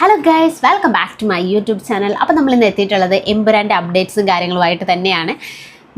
Hello guys welcome back to my YouTube channel അപ്പോൾ നമ്മൾ ഇന്ന് എത്തിയിട്ടുള്ളത് എമ്പുരാന്റെ അപ്ഡേറ്റ്സും കാര്യങ്ങളുമായിട്ട് തന്നെയാണ്.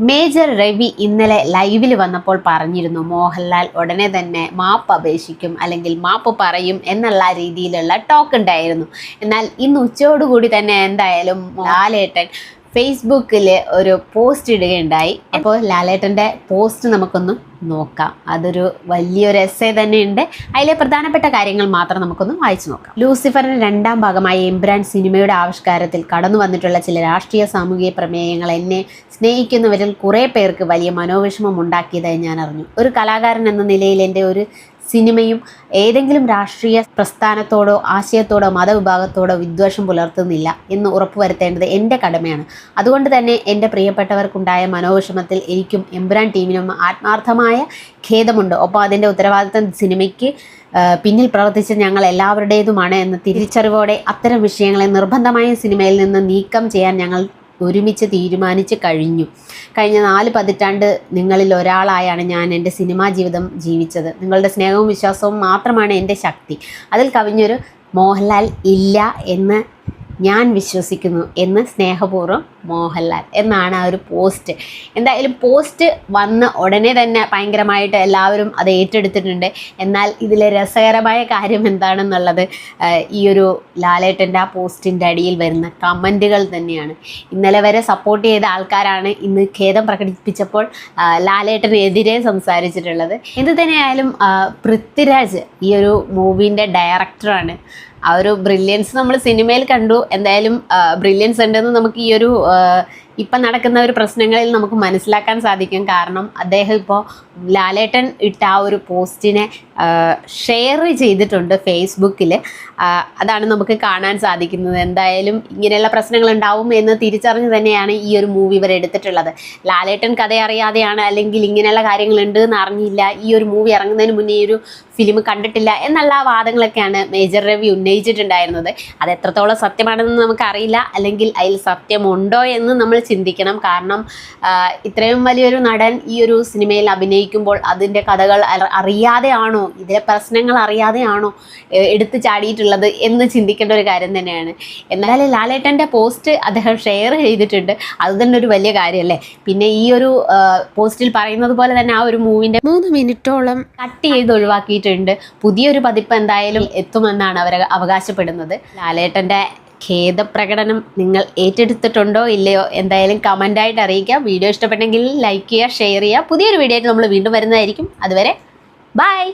മേജർ രവി ഇന്നലെ ലൈവിൽ വന്നപ്പോൾ പറഞ്ഞിരുന്നു മോഹൻലാൽ ഉടനെ തന്നെ മാപ്പ് അപേക്ഷിക്കും അല്ലെങ്കിൽ മാപ്പ് പറയും എന്നുള്ള രീതിയിലുള്ള ടോക്ക് ഉണ്ടായിരുന്നു. എന്നാൽ ഇന്ന് ഉച്ചയോടുകൂടി തന്നെ എന്തായാലും ലാലേട്ടൻ ഫേസ്ബുക്കിൽ ഒരു പോസ്റ്റ് ഇടുകയുണ്ടായി. അപ്പോൾ ലാലേട്ടന്റെ പോസ്റ്റ് നമുക്കൊന്ന് നോക്കാം. അതൊരു വലിയൊരു എസ്സേ തന്നെയുണ്ട്. അതിലെ പ്രധാനപ്പെട്ട കാര്യങ്ങൾ മാത്രം നമുക്കൊന്ന് വായിച്ചു നോക്കാം. ലൂസിഫറിന്റെ രണ്ടാം ഭാഗമായ എംബ്രാൻ സിനിമയുടെ ആവിഷ്കാരത്തിൽ കടന്നു വന്നിട്ടുള്ള ചില രാഷ്ട്രീയ സാമൂഹിക പ്രമേയങ്ങൾ എന്നെ സ്നേഹിക്കുന്നവരിൽ കുറേ പേർക്ക് വലിയ മനോവിഷമം ഉണ്ടാക്കിയതായി ഞാൻ അറിഞ്ഞു. ഒരു കലാകാരൻ എന്ന നിലയിൽ എന്റെ ഒരു സിനിമയും ഏതെങ്കിലും രാഷ്ട്രീയ പ്രസ്ഥാനത്തോടോ ആശയത്തോടോ മതവിഭാഗത്തോടോ വിദ്വേഷം പുലർത്തുന്നില്ല എന്ന് ഉറപ്പുവരുത്തേണ്ടത് എന്റെ കടമയാണ്. അതുകൊണ്ട് തന്നെ എന്റെ പ്രിയപ്പെട്ടവർക്കുണ്ടായ മനോവിഷമത്തിൽ എനിക്കും എംബ്രാൻ ടീമിനും ആത്മാർത്ഥമായ ഖേദമുണ്ട്. ഒപ്പം അതിന്റെ ഉത്തരവാദിത്തം സിനിമയ്ക്ക് പിന്നിൽ പ്രവർത്തിച്ച ഞങ്ങൾ എല്ലാവരുടേതുമാണ് എന്ന തിരിച്ചറിവോടെ അത്തരം വിഷയങ്ങളെ നിർബന്ധമായും സിനിമയിൽ നിന്ന് നീക്കം ചെയ്യാൻ ഞങ്ങൾ ഒരുമിച്ച് തീരുമാനിച്ച് കഴിഞ്ഞു. കഴിഞ്ഞ നാല് പതിറ്റാണ്ട് നിങ്ങളിൽ ഒരാളായാണ് ഞാൻ എന്റെ സിനിമാ ജീവിതം ജീവിച്ചത്. നിങ്ങളുടെ സ്നേഹവും വിശ്വാസവും മാത്രമാണ് എന്റെ ശക്തി. അതിൽ കവിഞ്ഞൊരു മോഹൻലാൽ ഇല്ല എന്ന് ഞാൻ വിശ്വസിക്കുന്നു എന്ന് സ്നേഹപൂർവം മോഹൻലാൽ എന്നാണ് ആ ഒരു പോസ്റ്റ് എന്തായാലും പോസ്റ്റ് വന്ന ഉടനെ തന്നെ ഭയങ്കരമായിട്ട് എല്ലാവരും അത് ഏറ്റെടുത്തിട്ടുണ്ട്. എന്നാൽ ഇതിലെ രസകരമായ കാര്യം എന്താണെന്നുള്ളത് ഈ ഒരു ലാലേട്ടന്റെ ആ പോസ്റ്റിന്റെ അടിയിൽ വരുന്ന കമന്റുകൾ തന്നെയാണ്. ഇന്നലെ വരെ സപ്പോർട്ട് ചെയ്ത ആൾക്കാരാണ് ഇന്ന് ഖേദം പ്രകടിപ്പിച്ചപ്പോൾ ലാലേട്ടനെതിരെ സംസാരിച്ചിട്ടുള്ളത്. എന്ത് തന്നെയായാലും പൃഥ്വിരാജ് ഈ ഒരു മൂവിന്റെ ഡയറക്ടറാണ് ആ ഒരു ബ്രില്യൻസ് നമ്മൾ സിനിമയിൽ കണ്ടു. എന്തായാലും ബ്രില്യൻസ് ഉണ്ടെന്ന് നമുക്ക് ഈ ഒരു ഇപ്പം നടക്കുന്ന ഒരു പ്രശ്നങ്ങളിൽ നമുക്ക് മനസ്സിലാക്കാൻ സാധിക്കും. കാരണം അദ്ദേഹം ഇപ്പോൾ ലാലേട്ടൻ ഇട്ട ആ ഒരു പോസ്റ്റിനെ ഷെയർ ചെയ്തിട്ടുണ്ട് ഫേസ്ബുക്കിൽ അതാണ് നമുക്ക് കാണാൻ സാധിക്കുന്നത്. എന്തായാലും ഇങ്ങനെയുള്ള പ്രശ്നങ്ങൾ ഉണ്ടാവും എന്ന് തിരിച്ചറിഞ്ഞ് തന്നെയാണ് ഈ ഒരു മൂവി ഇവർ എടുത്തിട്ടുള്ളത്. ലാലേട്ടൻ കഥ അറിയാതെയാണ് അല്ലെങ്കിൽ ഇങ്ങനെയുള്ള കാര്യങ്ങളുണ്ട് എന്ന് അറിഞ്ഞില്ല. ഈ ഒരു മൂവി ഇറങ്ങുന്നതിന് മുന്നേ ഈ ഒരു ഫിലിം കണ്ടിട്ടില്ല എന്നുള്ള വാദങ്ങളൊക്കെയാണ് മേജർ രവി ഉന്നയിച്ചിട്ടുണ്ടായിരുന്നത്. അത് എത്രത്തോളം സത്യമാണെന്ന് നമുക്കറിയില്ല. അല്ലെങ്കിൽ അതിൽ സത്യമുണ്ടോ എന്ന് നമ്മൾ ചിന്തിക്കണം. കാരണം ഇത്രയും വലിയൊരു നടൻ ഈ ഒരു സിനിമയിൽ അഭിനയിക്കുമ്പോൾ അതിന്റെ കഥകൾ അറി- അറിയാതെയാണോ? ഇതിലെ പ്രശ്നങ്ങൾ അറിയാതെയാണോ എടുത്തു ചാടിയിട്ടുള്ളത് എന്ന് ചിന്തിക്കേണ്ട ഒരു കാര്യം തന്നെയാണ്. എന്നാൽ ലാലേട്ടന്റെ പോസ്റ്റ് അദ്ദേഹം ഷെയർ ചെയ്തിട്ടുണ്ട്. അത് തന്നെ ഒരു വലിയ കാര്യമല്ലേ? പിന്നെ ഈ ഒരു പോസ്റ്റിൽ പറയുന്നത് പോലെ തന്നെ ആ ഒരു മൂവിന്റെ മൂന്ന് മിനിറ്റോളം കട്ട് ചെയ്ത് ഒഴിവാക്കിയിട്ടുണ്ട്. പുതിയൊരു പതിപ്പ് എന്തായാലും എത്തുമെന്നാണ് അവർ അവകാശപ്പെടുന്നത്. ലാലേട്ടന്റെ ഖേദപ്രകടനം നിങ്ങൾ ഏറ്റെടുത്തിട്ടുണ്ടോ ഇല്ലയോ എന്തായാലും കമന്റായിട്ട് അറിയിക്കുക. വീഡിയോ ഇഷ്ടപ്പെട്ടെങ്കിൽ ലൈക്ക് ചെയ്യുക ഷെയർ ചെയ്യുക. പുതിയൊരു വീഡിയോ ആയിട്ട് നമ്മൾ വീണ്ടും വരുന്നതായിരിക്കും. അതുവരെ ബൈ.